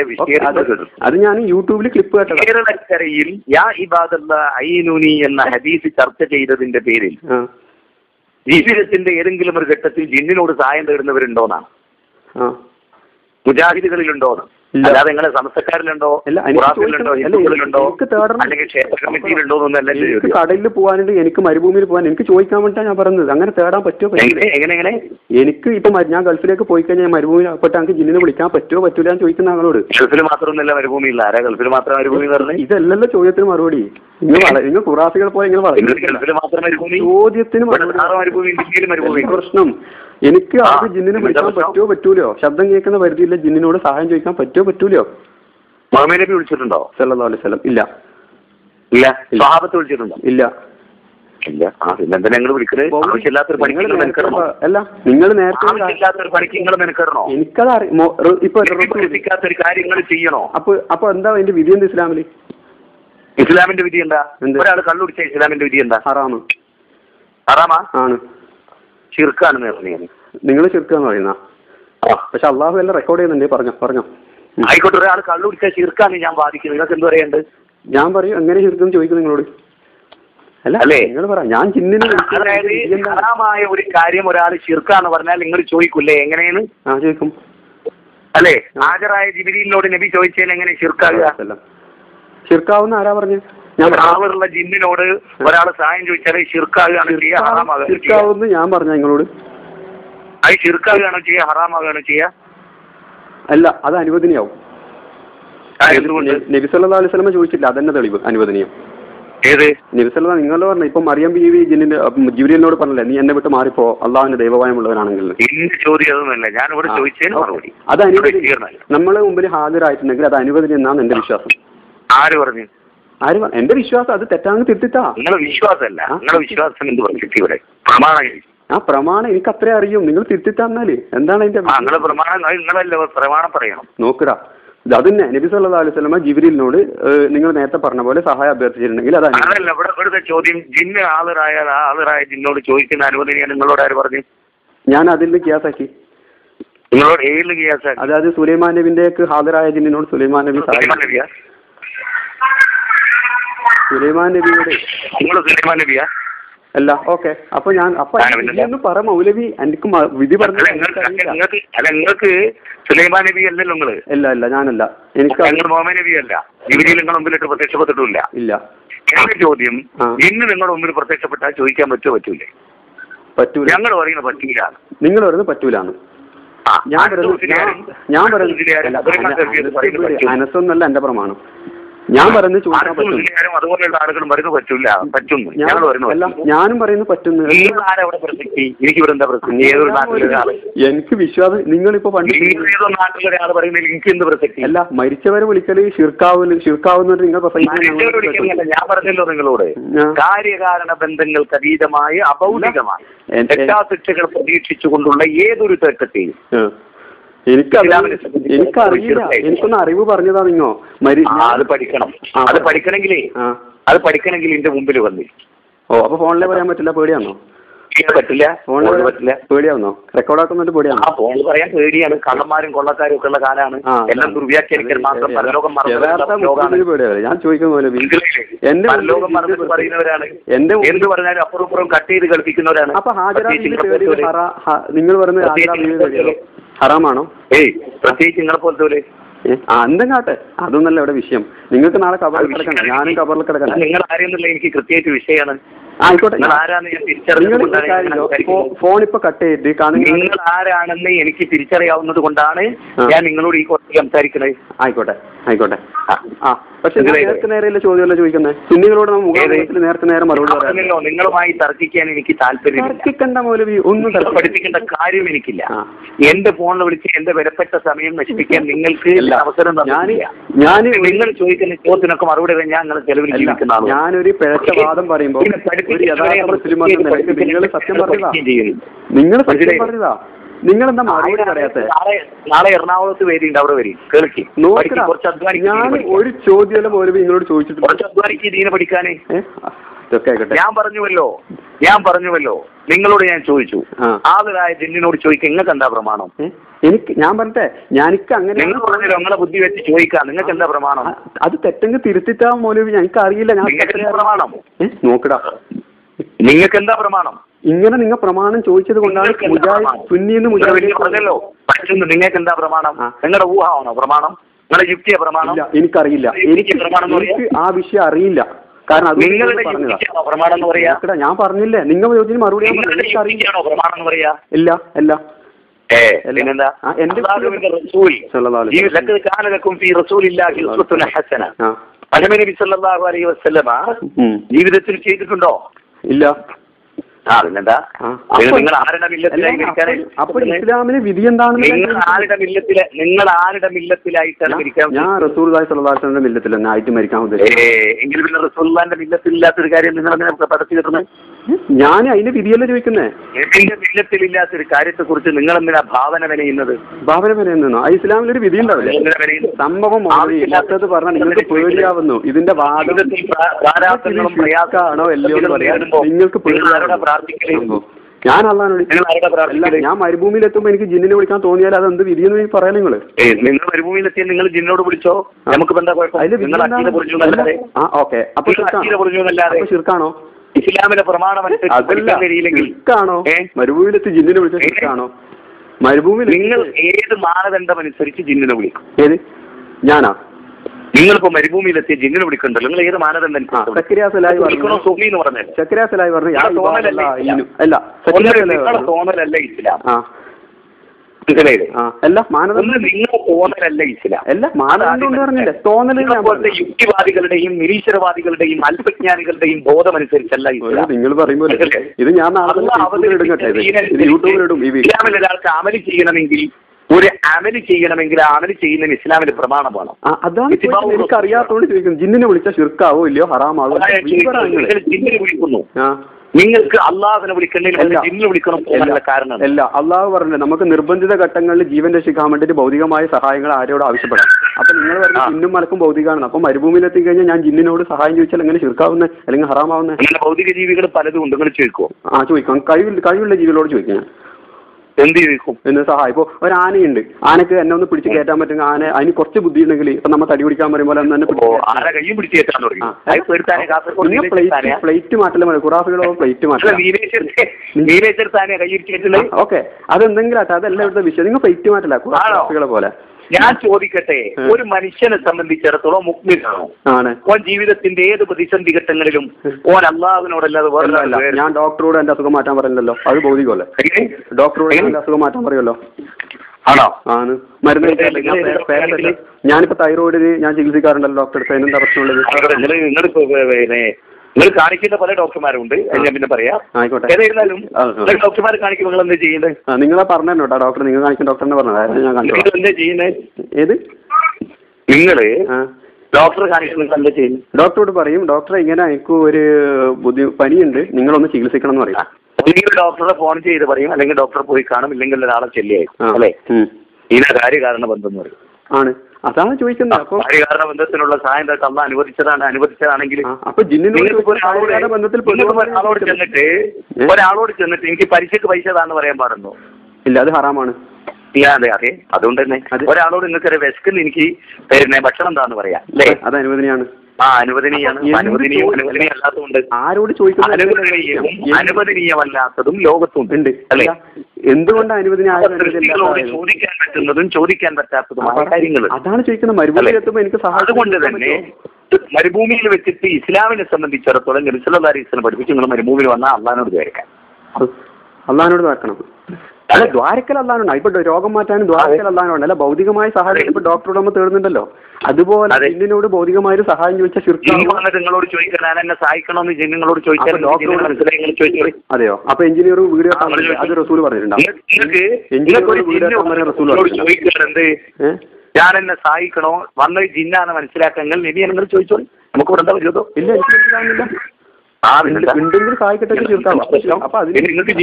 അത് ഞാൻ യൂട്യൂബിൽ ക്ലിപ്പ് കേട്ടിൽ കേരളക്കരയിൽ യാ ഐനുനി എന്ന ഹദീസ് ചർച്ച ചെയ്തതിന്റെ പേരിൽ ജീവിതത്തിന്റെ ഏതെങ്കിലും ഒരു ഘട്ടത്തിൽ ജിന്നിനോട് സഹായം തേടുന്നവരുണ്ടോന്നാണ്. മുജാഹിദുകളിലുണ്ടോന്ന്. അല്ലാതെ നിങ്ങളെ ഖുറാഫിലുണ്ടോ ചോദിക്കണം- ഹിന്ദുക്കളിലുണ്ടോ അല്ലെങ്കിൽ ക്ഷേത്ര കമ്മിറ്റിയിലുണ്ടോ എന്നല്ല കടലിൽ പോകാനുണ്ട് എനിക്ക് മരുഭൂമിയിൽ പോകാൻ എനിക്ക് ചോദിക്കാൻ വേണ്ടിയിട്ടാണ് ഞാൻ പറഞ്ഞത്. അങ്ങനെ തേടാൻ പറ്റുമോ? എങ്ങനെ എനിക്ക് ഇപ്പൊ ഞാൻ ഗൾഫിലേക്ക് പോയി കഴിഞ്ഞാൽ മരുഭൂമിയിൽ അകപ്പെട്ട് എനിക്ക് ജിന്നിനെ വിളിക്കാൻ പറ്റുമോ പറ്റൂല ഞാൻ ചോദിക്കുന്ന ആളോട്. ഗൾഫിൽ മാത്രമൊന്നുമല്ല മരുഭൂമിയില്ല. ആരാ ഗൾഫിൽ മാത്രം മരുഭൂമി പറഞ്ഞേ? ഇതല്ലല്ലോ ചോദ്യത്തിന് മറുപടി. നിങ്ങൾ കുറാസികൾ നിങ്ങൾ ഖുറാഫികൾ പോലെ നിങ്ങൾ പറഞ്ഞു ചോദ്യത്തിന് മറുപടി. പ്രശ്നം? എനിക്ക് ആ, ജിന്നിനെ വിളിക്കാൻ പറ്റോ പറ്റുമോ പറ്റൂലോ ശബ്ദം കേൾക്കുന്ന പരിധിയില്ല ജിന്നിനോട് സഹായം ചോദിക്കാൻ പറ്റുമോ പറ്റൂലോ മുഹമ്മദ് നബി വിളിച്ചിട്ടുണ്ടോ? സല്ലല്ലാഹു അലൈഹി വസല്ലം ഇല്ല. ഇല്ല. സ്വഹാബത്തെ വിളിച്ചിട്ടുണ്ടോ? ഇല്ല. ഇല്ല. ആ പിന്നെന്താ നിങ്ങൾ വിളിക്കുന്നത് ആവശ്യമില്ലാത്തൊരു പണിക്ക് നിങ്ങൾ നിങ്ങൾ മെനക്കെടണോ? അല്ല നിങ്ങൾ നേരത്തെ ഒരു കാര്യം- ആവശ്യമില്ലാത്തൊരു പണിക്ക് നിങ്ങൾ മെനക്കെടണോ? എനിക്കത് അറി ഇപ്പൊ പ്രവർത്തിക്കാത്തൊരു കാര്യം ചെയ്യണോ? അപ്പൊ അപ്പൊ എന്താ അതിന്റെ വിധി എന്ത് ഇസ്ലാമിൽ? ഇസ്ലാമിന്റെ വിധി എന്താ? ഒരാൾ കള്ളുടിച്ച ഇസ്ലാമിന്റെ വിധി എന്താ? ഹറാമ്. ഹറാമാ? ആണ്. ചിർക്കാണെന്ന് പറഞ്ഞു നിങ്ങൾ ചിർക്കാന്ന് പറയുന്ന. പക്ഷെ അള്ളാഹു എല്ലാം റെക്കോർഡ് ചെയ്യുന്നുണ്ട്. പറഞ്ഞോ പറഞ്ഞോ. ആയിക്കോട്ടെ ഒരാൾ കള്ളു കുടിച്ചാൽ ചീർക്കാന്ന് ഞാൻ ബാധിക്കുന്നത് നിങ്ങൾക്ക് എന്ത് പറയണ്ട് ഞാൻ പറയും എങ്ങനെ ചീർക്കും ചോദിക്കും നിങ്ങളോട്? അല്ല അല്ലേ? നിങ്ങൾ പറ ഞാൻ ചിന്തി വിളിച്ചത് അതായത് ഹറാമായ ഒരു കാര്യം ഒരാൾ ചിർക്കാന്ന് പറഞ്ഞാൽ നിങ്ങൾ ചോദിക്കൂലേ എങ്ങനെയാണ്? ആ ചോദിക്കും. അല്ലേ? ഹാജറായ ജിബിരിയിലോട് നബി ചോദിച്ചാൽ എങ്ങനെ ചിർക്കാകുക ചിർക്കാവുന്ന ആരാ പറഞ്ഞു? ഞാൻ ഹാവറുള്ള ജിന്നിനോട് ഒരാൾ സഹായം ചോദിച്ചാൽ ചിർക്കാകുകയാണ് ചെയ്യുക ചെയ്യുക. ഞാൻ പറഞ്ഞു നിങ്ങളോട്. അത് ചിർക്കാകുകയാണോ ചെയ്യുക ഹറാമാകുകയാണോ ചെയ്യുക. അല്ല അത് അനുവദനീയാവും. നബി സല്ലല്ലാഹു അലൈഹി വസല്ലമ ചോദിച്ചില്ല അതന്നെ തെളിവ് അനുവദനീയം. ഏത്? നബി സല്ലല്ലാഹു നിങ്ങൾ പറഞ്ഞു ഇപ്പൊ മറിയം ബീവി ജിന്നിന്റെ ജിബ്രീലിനോട് പറഞ്ഞില്ലേ നീ എന്നെ വിട്ട് മാറിപ്പോ അള്ളാഹുവിന്റെ ദൈവഭയമുള്ളവനാണെങ്കിൽ അത് അനുവദനീയം. നമ്മൾ മുമ്പിൽ ഹാജരായിട്ടുണ്ടെങ്കിൽ അത് അനുവദനീയം എന്നാണ് എന്റെ വിശ്വാസം. ആര് പറഞ്ഞു? ആര് എന്റെ വിശ്വാസം അത് തെറ്റാണെന്ന് തിരുത്തിത്താ. നിങ്ങളെ വിശ്വാസമല്ല നിങ്ങളെ വിശ്വാസം എന്ത് പറഞ്ഞു ഇവിടെ. പ്രമാണം ആ പ്രമാണം എനിക്ക് അത്രേ അറിയും. നിങ്ങൾ തിരുത്തി തന്നാൽ എന്താണ് അതിന്റെ പ്രമാണം നിങ്ങളല്ല പ്രമാണം പറയണം. നോക്കടാ അതന്നെ നബി സല്ലാ അലൈഹി വസല്ലമ ജിബ്രീലിനോട് നിങ്ങൾ നേരത്തെ പറഞ്ഞ പോലെ സഹായം അഭ്യർത്ഥിച്ചിട്ടുണ്ടെങ്കിൽ. അതല്ല ഇവിടെ ഇവിടുത്തെ ചോദ്യം ജിന്ന് ആളിറായ ആളിറായ ജിന്നോട് ചോദിക്കുന്ന അനുവദനീയ നിങ്ങളോട് ആര് പറഞ്ഞു? ഞാൻ അതിൽ നിന്ന് കിയാസാക്കി നിങ്ങളോട് ഏഴിൽ കേസാക്കി അതായത് സുലൈമാൻ നബിന്റെ ഹാജരായ ജിന്നിനോട് സുലൈമാൻ നബി സുലൈമാൻ നബിയോട് നിങ്ങൾ സുലൈമാൻ നബിയാ? അല്ല ഓക്കെ. അപ്പൊ ഞാൻ അപ്പൊ ആ, ഒന്ന് പറ മൗലവി. എനിക്ക് വിധി പറഞ്ഞു അല്ല നിങ്ങൾക്ക് സുലൈമാൻ നബി അല്ലല്ലോ നിങ്ങൾ. ഇല്ല ഇല്ല ഞാനല്ല. എനിക്ക് മുഹമ്മദ് നബി അല്ല. ജിബിരിയിൽ നിങ്ങൾ മുമ്പിലിട്ട് പ്രത്യക്ഷപ്പെട്ടിട്ടില്ല. ഇല്ല. എന്റെ ചോദ്യം. ഇന്ന് നിങ്ങളുടെ മുമ്പിൽ പ്രത്യക്ഷപ്പെട്ടാൽ ചോദിക്കാൻ പറ്റുമോ പറ്റൂലേ? പറ്റൂല. ഞങ്ങൾ പറയുന്നത് പറ്റില്ല നിങ്ങൾ പറയുന്നത് പറ്റൂലാണ്. ഞാൻ പറയുന്നത് ഞാൻ- പറയുന്നത്. അനസൊന്നല്ല എന്റെ പ്രമാണം. ഞാൻ പറയുന്നത് ചോദിക്കാൻ പറ്റും. അതുപോലെയുള്ള ആളുകളും പറയുന്നത് പറ്റില്ല പറ്റുന്നു. ഞാൻ ഞങ്ങൾ പറയുന്നത് ഞാനും പറയുന്നത് പറ്റുന്നു എനിക്ക് ഇവിടെ എന്താ പ്രസക്തി ഏതൊരു എനിക്ക് വിശ്വാസം നിങ്ങളിപ്പോ പണ്ട് എനിക്ക് എന്ത് പ്രസക്തി? അല്ല മരിച്ചവരെ വിളിക്കൽ ശിർക്കാവ് ശിർക്കാവുന്ന നിങ്ങൾ ഞാൻ പറഞ്ഞല്ലോ നിങ്ങളോട്. കാര്യകാരണ ബന്ധങ്ങൾക്ക് അതീതമായി അഭൗതികമായി ശിക്ഷകൾ പ്രതീക്ഷിച്ചുകൊണ്ടുള്ള ഏതൊരു തേട്ടത്തെയും എനിക്കറിയില്ല. തീർച്ചയായും. എനിക്കൊന്ന് അറിവ് പറഞ്ഞതാ നിങ്ങോ? മരി ആ, അത് പഠിക്കണം. അത് പഠിക്കണമെങ്കിലേ അത് പഠിക്കണമെങ്കിൽ എന്റെ മുമ്പിൽ വന്നി. ഓ അപ്പൊ ഫോണിലെ പറയാൻ പറ്റില്ല പേടിയാണോ പറ്റില്ല. ഫോണിൽ പറ്റില്ല. പേടിയാവുന്നോ? റെക്കോർഡാക്കുന്നിട്ട് ആ പേടിയാണോ ഫോണിൽ പറയാൻ പേടിയാണ്. കള്ളന്മാരും കൊള്ളക്കാരും ഒക്കെ ഉള്ള കാലാണ്. ആ, എല്ലാം ദുർവ്യാഖ്യാനിക്കൽ മാത്രം പരലോകം മറന്നു ഞാൻ ചോദിക്കുന്ന എന്റെ പരലോകം മറന്നിട്ട് പറയുന്നവരാണ്. എന്റെ എന്ത് പറഞ്ഞാലും അപ്പുറം ഇപ്പുറം കട്ട് ചെയ്ത് കളിപ്പിക്കുന്നവരാണ്. അപ്പൊ ഹാജരാ നിങ്ങൾ പറയുന്നത് ഹറാമാണോ? ഏയ് പ്രത്യേകിച്ച് നിങ്ങളെ പോലത്തെ ആ അതൊന്നല്ല ഇവിടെ വിഷയം. നിങ്ങൾക്ക് നാളെ കബറിൽ കിടക്കണം. ഞാനും കബറിൽ കിടക്കണം. നിങ്ങൾ ആരെയെന്നുള്ള എനിക്ക് കൃത്യമായിട്ട് വിഷയമാണ്. ആയിക്കോട്ടെ. ഫോൺ ഇപ്പൊ കട്ട് ചെയ്ത് നിങ്ങൾ ആരാണെന്ന് എനിക്ക് തിരിച്ചറിയാവുന്നത് കൊണ്ടാണ് ഞാൻ നിങ്ങളോട് ഈ കുറച്ച് സംസാരിക്കുന്നത്. ആയിക്കോട്ടെ. ആയിക്കോട്ടെ. ആ. പക്ഷെ ഞാൻ ഇതിലെ- നേരത്തെ നേരെയല്ല ചോദ്യമല്ല ചോദിക്കുന്നത് സുന്നികളോട് മുഖാമുഖത്തിൽ നേരത്തെ നേരെ മറുപടി നിങ്ങളുമായി തർക്കിക്കാൻ എനിക്ക് താല്പര്യം തർക്കിക്കണ്ട മൗലവി ഒന്നും. പഠിപ്പിക്കേണ്ട കാര്യം എനിക്കില്ല. എന്റെ ഫോണിൽ വിളിച്ച് എന്റെ വിലപ്പെട്ട സമയം നശിപ്പിക്കാൻ നിങ്ങൾക്ക്. അവസരം ഞാൻ ഞാൻ നിങ്ങൾ ചോദിക്കുന്ന ചോദ്യത്തിനൊക്കെ മറുപടി ഞാൻ നിങ്ങൾ ചെലവിൽ അല്ല, ജീവിക്കുന്ന ഞാനൊരു പിഴച്ച വാദം പറയുമ്പോൾ നിങ്ങൾ സത്യം പറഞ്ഞതാ. നിങ്ങൾ സത്യം? പറഞ്ഞതാ. നിങ്ങൾ എന്താ മറുപടി പറയാത്തെ? നാളെ എറണാകുളത്ത് വേദിയുണ്ട് അവിടെ വരും. കേൾക്കി. ഞാൻ. ഒരു ചോദ്യമല്ല മൗലവി നിങ്ങളോട് ചോദിച്ചിട്ടില്ല. കുറച്ച് അധ്വാനിക്ക് ദീന പഠിക്കാനേ. ഞാൻ പറഞ്ഞുവല്ലോ. ഞാൻ പറഞ്ഞുവല്ലോ. നിങ്ങളോട് ഞാൻ ചോദിച്ചു. ആദരായ ജിന്നിനോട് ചോദിക്കുക നിങ്ങൾക്ക് എന്താ പ്രമാണം? എനിക്ക് ഞാൻ പറഞ്ഞെ ഞാനിക്ക് അങ്ങനെ നിങ്ങൾ പറഞ്ഞല്ലോ നിങ്ങളെ ബുദ്ധി വെച്ച് ചോദിക്കാം നിങ്ങൾക്ക് എന്താ പ്രമാണം? അത് തെറ്റെങ്കിൽ തിരുത്തിത്താ മൗലവി ഞങ്ങൾക്ക് അറിയില്ല ഞാൻ പ്രമാണം? നോക്കടാ. നിങ്ങൾക്ക് എന്താ പ്രമാണം? ഇങ്ങനെ നിങ്ങൾ പ്രമാണം ചോദിച്ചത് കൊണ്ടാണ്? സുന്നിന്ന് പറഞ്ഞല്ലോ. പറ്റുന്നു. നിങ്ങൾക്ക് എന്താ പ്രമാണം. നിങ്ങളുടെ ഊഹമാണോ പ്രമാണം? നിങ്ങളുടെ യുക്തിയ പ്രമാണം? എനിക്കറിയില്ല. എനിക്ക് പ്രമാണം എനിക്ക് ആ വിഷയം അറിയില്ല. കാരണം അത് നിങ്ങളുടെ പ്രമാണം എന്ന് പറയാ? ഞാൻ പറഞ്ഞില്ലേ? നിങ്ങൾ ചോദിച്ചതിന് മറുപടി പ്രമാണം എന്ന് പറയാ? ഇല്ല അല്ല. ജീവിതത്തിൽ ചെയ്തിട്ടുണ്ടോ? ഇല്ല. ആ പിന്നെന്താ? അപ്പോൾ- നിങ്ങൾ ആരുടെ മില്ലത്തിലായി അപ്പോൾ- ഇസ്ലാമിലെ വിധി നിങ്ങൾ ആരുടെ മില്ലത്തിലെ നിങ്ങൾ ആരുടെ മില്ലത്തിലായിട്ടാണ് ഞാൻ റസൂൽ സലഹുലിന്റെ മില്ലത്തിൽ തന്നെ ആയിട്ട് മരിക്കാൻ ഏ ഉദ്ദേശിച്ചത്. എങ്കിൽ പിന്നെ റസൂല്ലാന്റെ മില്ലത്തിലില്ലാത്തൊരു കാര്യം നിങ്ങൾ അങ്ങനെ പടച്ചു കിട്ടുന്നത്? ഞാൻ അതിന്റെ വിധിയല്ല ചോദിക്കുന്നേ? എന്റെ മില്ലത്തിലില്ലാത്തൊരു കാര്യത്തെ കുറിച്ച് നിങ്ങൾ എന്തിനാ ഭാവന വിനയുന്നത്? ഭാവന വിനയുന്നോ ആ ഇസ്ലാമിൽ ഒരു വിധി ഉണ്ടാവില്ലേ സംഭവം ഇല്ലാത്തത് പറഞ്ഞാൽ നിങ്ങൾക്ക് പേടിയാവുന്നു. ഇതിന്റെ വാദം എല്ലോ പ്രാ- അല്ലയോ എന്ന് പറയാം. നിങ്ങൾക്ക് നിങ്ങൾ പേടിയാവുന്നു. ഞാൻ അള്ളാഹിനോട് നിങ്ങൾ ഞാൻ മരുഭൂമിയിൽ എത്തുമ്പോൾ എനിക്ക് ജിന്നിനെ വിളിക്കാൻ തോന്നിയാൽ അത് എന്ത് വിധിയെന്ന് എനിക്ക് പറയാം നിങ്ങൾ. ഏ നിങ്ങൾ മരുഭൂമിയിലെത്തിയ നിങ്ങൾ ജിന്നോട് വിളിച്ചോ? നമുക്ക് നിങ്ങൾ ഓക്കെ. നിങ്ങൾ അപ്പൊ ശിർക്കാണോ ഇസ്ലാമിന്റെ പ്രമാണം അനുസരിച്ച് അതല്ല. പഠിക്കാൻ കഴിയില്ലെങ്കിൽ ശിർക്കാണോ ഏ? മരുഭൂമിയിലെത്തി ജിന്നിനെ വിളിച്ചാണോ മരുഭൂമി മരുഭൂമിയിൽ നിങ്ങൾ ഏത് മാനദണ്ഡം അനുസരിച്ച് ജിന്നിനെ വിളിക്കും? ഏത്? ഞാനാ? നിങ്ങളിപ്പോ മരുഭൂമിയിലെത്തിയ ജിന്നിനെ വിളിക്കണ്ടല്ലോ. നിങ്ങൾ ഏത് മാനദണ്ഡം തോന്നലല്ല ഇസ്ലാം. മനസ്സിലായില്ലേ? മാനദണ്ഡം നിങ്ങളുടെ തോന്നലല്ല ഇസ്ലാം മാനദണ്ഡം പറഞ്ഞില്ലേ. യുക്തിവാദികളുടെയും നിരീശ്വരവാദികളുടെയും അല്പജ്ഞാനികളുടെയും ബോധമനുസരിച്ചല്ല അനുസരിച്ചല്ല നിങ്ങൾ പറയുമ്പോൾ ഇത് ഞാൻ യൂട്യൂബിലിടും ഇസ്ലാമിൽ ഒരാൾക്ക് അമൽ ചെയ്യണമെങ്കിൽ ഒരു അമൽ ചെയ്യണമെങ്കിൽ അമൽ ചെയ്യുന്നതിന് ഇസ്ലാമിന്റെ പ്രമാണമാണ് വേണം. അതാണ്. എനിക്ക് അറിയാത്തോണ്ട് ജിന്നിനെ വിളിച്ചാൽ ശിർക്കാവോ ഇല്ലയോ? ഹറാമാവോ. നിങ്ങൾ ജിന്നിനെ വിളിക്കുന്നു. നിങ്ങൾക്ക് അള്ളാഹുവിനെ. ജിന്നിനെ വിളിക്കണം എന്നുള്ള കാരണം. അല്ല അള്ളാഹു പറഞ്ഞു നമുക്ക് നിർബന്ധിത ഘട്ടങ്ങളിൽ ജീവൻ രക്ഷിക്കാൻ വേണ്ടിയിട്ട് ഭൗതികമായ സഹായങ്ങൾ ആരോട് ആവശ്യപ്പെടാം. അപ്പൊ നിങ്ങൾ പറഞ്ഞ. ജിന്നും മലക്കും ഭൗതികമാണ് അപ്പൊ മരുഭൂമിയിലെത്തി കഴിഞ്ഞാൽ ഞാൻ ജിന്നിനോട് സഹായം ചോദിച്ചാൽ എങ്ങനെ ചുരുക്കാവുന്നത് അല്ലെങ്കിൽ ഹറാമാവുന്നത് അങ്ങനെ ഭൗതിക ജീവികൾ പലതും ഉണ്ട്. നിങ്ങൾ ചോദിക്കുമോ ആ ചോദിക്കാം. കഴിവില്ല കഴിവുള്ള ജീവികളോട് ചോദിക്കാം ഞാൻ. എന്ത് ചോദിക്കും എന്ന് സഹായം ഇപ്പോൾ ഒരു ആനയുണ്ട്. ആനക്ക് എന്നെ ഒന്ന് പിടിച്ച് കയറ്റാൻ പറ്റുന്ന ആന അതിന് കുറച്ച് ബുദ്ധി ഉണ്ടെങ്കിൽ ഇപ്പൊ നമ്മൾ തടി പിടിക്കാൻ പറയുമ്പോൾ തന്നെ പിടിച്ച് കയറ്റാൻ തുടങ്ങി. നിങ്ങൾ പ്ലേറ്റ് പ്ലേറ്റ് മാറ്റല മതി കുറാഫികളോ പ്ലേറ്റ് മാറ്റല? ഓക്കെ. അതെന്തെങ്കിലും ആട്ടെ. അതല്ല ഇവിടുത്തെ വിഷയം. നിങ്ങൾ പ്ലേറ്റ് മാറ്റല? കുറാഫികളെ പോലെ. ഞാൻ ചോദിക്കട്ടെ ഒരു മനുഷ്യനെ സംബന്ധിച്ചിടത്തോളം മുക്മിനാണോ ആണ്. ഓൻ ജീവിതത്തിന്റെ ഏത് പ്രതിസന്ധി ഘട്ടങ്ങളിലും ഓൻ അള്ളാഹുവിനോടല്ലാതെ വേറെ ഞാൻ ഡോക്ടറോട് എന്റെ അസുഖം മാറ്റാൻ പറയുന്നല്ലോ അത് ഭൗതികമല്ലേ. ഡോക്ടറോട്? എന്റെ അസുഖം മാറ്റാൻ പറയുമല്ലോ. ആണോ? ആണ്. മരുന്ന് ഞാനിപ്പോ തൈറോയിഡിന് ഞാൻ ചികിത്സിക്കാറുണ്ടല്ലോ ഡോക്ടർ എന്താ അതിനെന്താ പ്രശ്നമുള്ളത് നിങ്ങൾ കാണിക്കേണ്ട പല ഡോക്ടർമാരുണ്ട്. ഞാൻ പിന്നെ പറയാം. ആയിക്കോട്ടെ. ഏതായിരുന്നാലും ഡോക്ടർമാർ ആ. നിങ്ങൾ എന്താ ചെയ്യുന്നത് നിങ്ങൾ നിങ്ങളെ പറഞ്ഞു ഡോക്ടർ നിങ്ങൾ കാണിക്കുന്ന ഡോക്ടറിനെ പറഞ്ഞത്. എന്താ ചെയ്യുന്നത് ഏത്? നിങ്ങൾ ഡോക്ടർ ഡോക്ടറെ കാണിക്കുന്നത് ഡോക്ടറോട് പറയും ഡോക്ടറെ ഇങ്ങനെ എനിക്ക് ഒരു ബുദ്ധി പനിയുണ്ട്. നിങ്ങളൊന്ന് ചികിത്സിക്കണം എന്ന് പറയാം. ഒന്നുകിൽ ഡോക്ടറെ ഫോൺ ചെയ്ത് പറയും അല്ലെങ്കിൽ ഡോക്ടറെ പോയി കാണും ഇല്ലെങ്കിൽ ഒരാളെ ചെല്ലിയായി. അല്ലേ. ഇതിനെ കാര്യകാരണ ബന്ധം എന്ന് പറയും. ആണ്. അതാണ് ചോദിക്കുന്നത്. അപ്പൊ കാര്യകാരണ ബന്ധത്തിനുള്ള സഹായം തട്ട് അന്ന് അനുവദിച്ചതാണ്. അനുവദിച്ചതാണെങ്കിൽ അപ്പൊ ജിന്നിനോട് ബന്ധത്തിൽ ഒരാളോട് ചെന്നിട്ട് ഒരാളോട് ചെന്നിട്ട് എനിക്ക് പലിശക്ക് പൈസ താന്ന് പറയാൻ പാടുന്നു ഇല്ല അത് ഹറാമാണ്. അതെ അതെ. അതുകൊണ്ട് തന്നെ ഒരാളോട് നിങ്ങൾക്ക് ഒരു വിശക്കുന്ന എനിക്ക് ഭക്ഷണം താന്ന് പറയാം അല്ലേ? അത് അനുവദനീയാണ്. ആ അനുവദനീയാണ്. അനുവദനീയം ചോദ്യം? അല്ലാത്തതുണ്ട് ആരോട് ചോദിക്കുന്നു അനുവദനീയമല്ലാത്തതും ലോകത്തുണ്ട്. ഉണ്ട്. അല്ലേ? എന്തുകൊണ്ട് അനുവദനീയ സൃഷ്ടികളോട് ചോദിക്കാൻ പറ്റുന്നതും ചോദിക്കാൻ പറ്റാത്തതുമായ കാര്യങ്ങൾ അതാണ് ചോദിക്കുന്നത്. മരുഭൂമി എത്തുമ്പോൾ എനിക്ക് സഹായം അതുകൊണ്ട് തന്നെ മരുഭൂമിയിൽ വെച്ചിട്ട് ഇസ്ലാമിനെ സംബന്ധിച്ചിടത്തോളം നബിസ്വല്ലാസ്ലം പഠിപ്പിച്ച് നിങ്ങൾ മരുഭൂമിയിൽ വന്നാൽ അള്ളഹാനോട് ചോദിക്കാം അള്ളഹാനോട് നോക്കണം അല്ല ദ്വാരക്കൽ അല്ലാനുണ്ട് ഇപ്പൊ രോഗം മാറ്റാനും ദ്വാരക്കൽ അല്ലാനുണ്ട് അല്ല ഭൗതികമായ സഹായം ഇപ്പൊ ഡോക്ടറോട് നമ്മൾ തേടുന്നുണ്ടല്ലോ. അതുപോലെ അതെ. ജിന്നിനോട് ഭൗതികമായ ഒരു സഹായം വന്നിട്ട് നിങ്ങളോട് ചോദിക്കാൻ ഞാൻ എന്നെ സഹായിക്കണമെന്ന് ജിന്നുങ്ങളോട് ചോദിച്ചാൽ നിങ്ങൾ അതെയോ? അപ്പൊ എഞ്ചിനീയർ വീഡിയോ അത് റസൂൽ പറഞ്ഞിട്ടുണ്ട് നിങ്ങൾക്ക് എഞ്ചിനീയർ ഒരു വീഡിയോ ജിന്നു റസൂൽ നിങ്ങളോട് പറഞ്ഞിട്ടുണ്ടോ. ചോദിക്കാൻ എന്ത്? ഏഹ് ഞാൻ എന്നെ സഹായിക്കണോ? വന്നത് ജിന്നാണ് മനസ്സിലാക്കങ്ങൾ നബി നിങ്ങൾ ചോദിച്ചോളി. നമുക്ക് ഇവിടെ എന്താ വരുമോ ഇല്ല ഉണ്ടെങ്കിൽ സഹായിക്കട്ടെ അപ്പൊ നിങ്ങൾക്ക്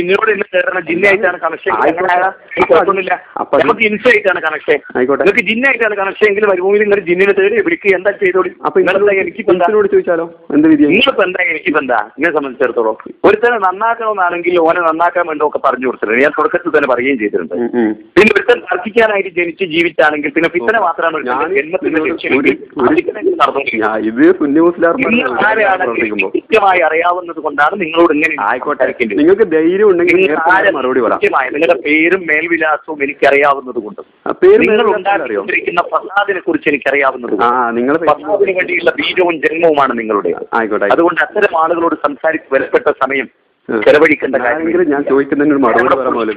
ജിന്നായിട്ടാണ് കണക്ഷൻ നമുക്ക് ആയിക്കോട്ടെ. നിങ്ങൾക്ക് കണക്ഷൻ എങ്കിൽ മരുഭൂമിയിൽ നിങ്ങൾ ജിന്നിനെ തേടി വിളിക്കുക എന്താ ചെയ്തോളി? അപ്പൊ എന്താ ചോദിച്ചാലോ? എന്ത് നിങ്ങളിപ്പോ എന്താ എനിക്ക് എന്താ ഇങ്ങനെ സംബന്ധിച്ചിടത്തോളം. ഒരുത്തനെ നന്നാക്കണമെന്നാണെങ്കിൽ ഓനെ നന്നാക്കാൻ വേണ്ടി ഒക്കെ പറഞ്ഞു കൊടുത്തിട്ടുണ്ട്. ഞാൻ തുടക്കത്തിൽ തന്നെ പറയുകയും ചെയ്തിട്ടുണ്ട്. പിന്നെ ഒരുത്തൻ തർക്കിക്കാനായിട്ട് ജനിച്ച് ജീവിച്ചാണെങ്കിൽ പിന്നെ പിത്തനെ മാത്രമാണ് ജന്മത്തിന്റെ ഇത് ആരെയാണ് കൃത്യമായി അറിയാവുന്നത് കൊണ്ടാണ് നിങ്ങളോട് ഇങ്ങനെ ആയിക്കോട്ടെ. നിങ്ങൾക്ക് ധൈര്യം ഉണ്ടെങ്കിൽ മറുപടി പറയാം നിങ്ങളുടെ പേരും മേൽവിലാസവും എനിക്കറിയാവുന്നത് കൊണ്ട്. ആ, പേര് നിങ്ങൾ ഉണ്ടാക്കിയിരിക്കുന്ന ഫസാദിനെ കുറിച്ച് എനിക്കറിയാവുന്നത് ആ നിങ്ങൾ ഫസാദിന് വേണ്ടിയുള്ള ബീജവും ജന്മവുമാണ് നിങ്ങളുടെ ആയിക്കോട്ടെ അതുകൊണ്ട് അത്തരം ആളുകളോട് സംസാരിച്ച് വിലപ്പെട്ട സമയം. ചെലവഴിക്കേണ്ട കാര്യം ഞാൻ ചോദിക്കുന്നതിന് ഒരു മറുപടി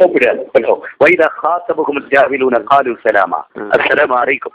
അസ്സലാമു അലൈക്കും.